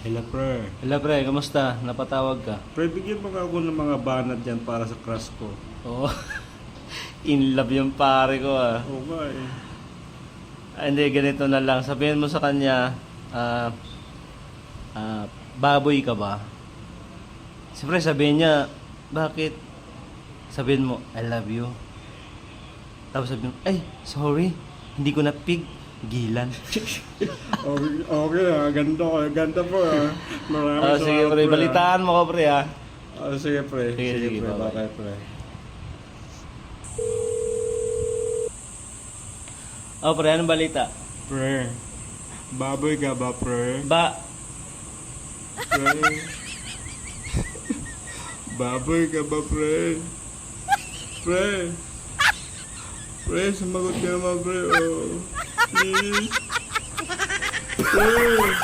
Hello, pre. Hello pre, kamusta? Napatawag ka? Pre, bigyan mo ka ako ng mga banat dyan para sa crush ko. Oo. In love yung pare ko ah. Oo nga eh. Ah, hindi, ganito na lang. Sabihin mo sa kanya, ah, ah, baboy ka ba? Siyempre sabihin niya, bakit? Sabihin mo, I love you. Tapos sabihin mo, ay, sorry, hindi ko na pig. Gilan. Okay, okay ah. Ganda ko. Ganda po ah. Maraming Ah, sige salamat, pre, ah. balitaan mo ko pre ah. Ah, sige, pre. Sige, sige, pre. bye-bye. Bakit, pre? Oh pre, anong balita? Pre. Baboy ka ba, pre? Ba, Pre. Baboy ka ba, pre? Pre. Pre, sumagot ka naman, pre. Oh. Please. Pre.